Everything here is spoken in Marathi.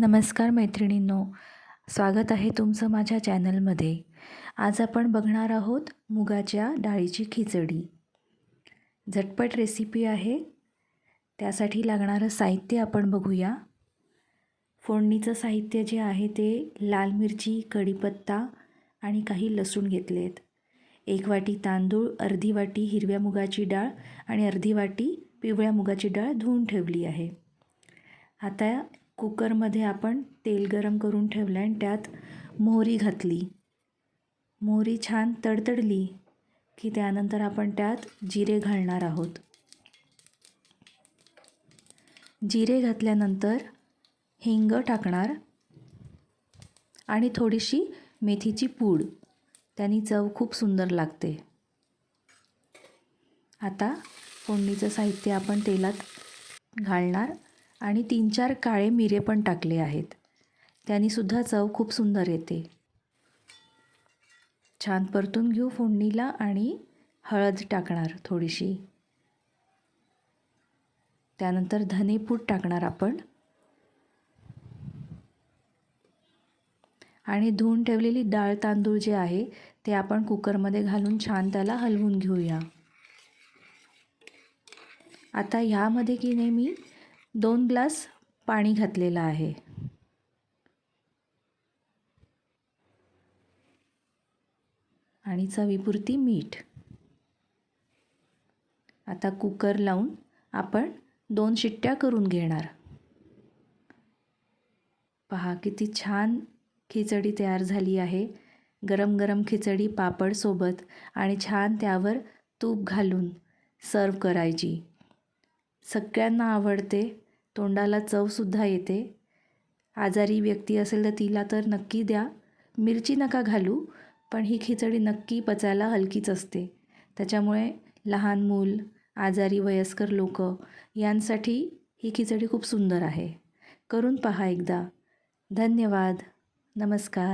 नमस्कार मैत्रिणींनो स्वागत आहे तुमचं माझ्या चॅनलमध्ये. आज आपण बघणार आहोत मुगाच्या डाळीची खिचडी. झटपट रेसिपी आहे. त्यासाठी लागणारं साहित्य आपण बघूया. फोडणीचं साहित्य जे आहे ते लाल मिरची कढीपत्ता आणि काही लसूण घेतले आहेत एक वाटी तांदूळ अर्धी वाटी हिरव्या मुगाची डाळ आणि अर्धी वाटी पिवळ्या मुगाची डाळ धुवून ठेवली आहे. आता कुकरमध्ये आपण तेल गरम करून ठेवलं आणि त्यात मोहरी घातली. मोहरी छान तडतडली की त्यानंतर आपण त्यात जिरे घालणार आहोत. जिरे घातल्यानंतर हिंग टाकणार आणि थोडीशी मेथीची पूड. त्यानी चव खूप सुंदर लागते. आता फोडणीचं साहित्य आपण तेलात घालणार. आणि तीन चार काळे मिरे पण टाकले आहेत. त्यांनीसुद्धा चव खूप सुंदर येते. छान परतून घेऊ फोडणीला आणि हळद टाकणार थोडीशी. त्यानंतर धनेपूट टाकणार आपण. आणि धुवून ठेवलेली डाळ तांदूळ जे आहे ते आपण कुकरमध्ये घालून छान त्याला हलवून घेऊया. आता ह्यामध्ये की नाही मी दोन ग्लास पाणी घातलेलं आहे. आणि चवीपुरती मीठ. आता कुकर लावून आपण दोन शिट्ट्या करून घेणार. पहा किती छान खिचडी तयार झाली आहे. गरम गरम खिचडी पापडसोबत आणि छान त्यावर तूप घालून सर्व करायची. सगळ्यांना आवडते. तोंडाला चवसुद्धा येते. आजारी व्यक्ती असेल तर तिला तर नक्की द्या. मिरची नका घालू पण ही खिचडी नक्की पचायला हलकीच असते. त्याच्यामुळे लहान मूल आजारी वयस्कर लोक यांसाठी ही खिचडी खूप सुंदर आहे. करून पहा एकदा. धन्यवाद. नमस्कार.